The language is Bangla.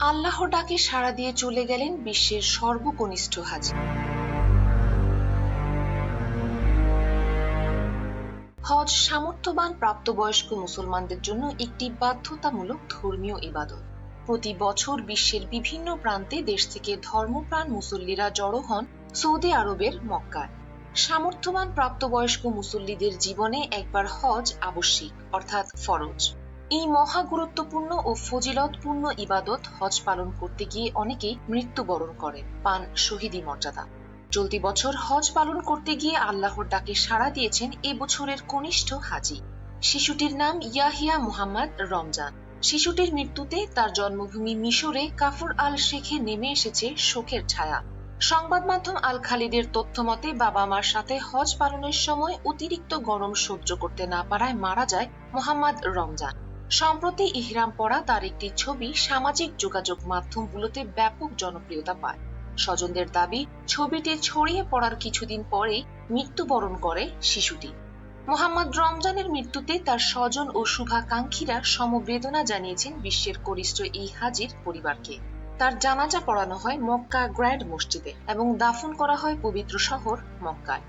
আল্লাহর ডাকে সাড়া দিয়ে চলে গেলেন বিশ্বের সর্বকনিষ্ঠ হাজি। হজ সামর্থ্যবান প্রাপ্তবয়স্ক মুসলমানদের জন্য একটি বাধ্যতামূলক ধর্মীয় ইবাদত। প্রতি বছর বিশ্বের বিভিন্ন প্রান্তে দেশ থেকে ধর্মপ্রাণ মুসল্লিরা জড়ো হন সৌদি আরবের মক্কায়। সামর্থ্যবান প্রাপ্তবয়স্ক মুসল্লিদের জীবনে একবার হজ আবশ্যিক, অর্থাৎ ফরজ। এই মহা গুরুত্বপূর্ণ ও ফজিলতপূর্ণ ইবাদত হজ পালন করতে গিয়ে অনেকেই মৃত্যুবরণ করেন, পান শহীদি মর্যাদা। চলতি বছর হজ পালন করতে গিয়ে আল্লাহর ডাকে সাড়া দিয়েছেন এ বছরের কনিষ্ঠ হাজি। শিশুটির নাম ইয়াহিয়া মুহাম্মদ রমজান। শিশুটির মৃত্যুতে তার জন্মভূমি মিশরে কাফর আল শেখে নেমে এসেছে শোকের ছায়া। সংবাদ মাধ্যম আল খালিদের তথ্য মতে, বাবা মার সাথে হজ পালনের সময় অতিরিক্ত গরম সহ্য করতে না পারায় মারা যায় মোহাম্মদ রমজান। সম্প্রতি ইহরাম পরা তার একটি ছবি সামাজিক যোগাযোগ মাধ্যমগুলোতে ব্যাপক জনপ্রিয়তা পায়। স্বজনদের দাবি, ছবিটি ছড়িয়ে পড়ার কিছুদিন পরেই মৃত্যুবরণ করে শিশুটি। মোহাম্মদ রমজানের মৃত্যুতে তার স্বজন ও শুভাকাঙ্ক্ষীরা সমবেদনা জানিয়েছেন বিশ্বের কনিষ্ঠ এই হাজির পরিবারকে। তার জানাজা পড়ানো হয় মক্কা গ্র্যান্ড মসজিদে এবং দাফন করা হয় পবিত্র শহর মক্কায়।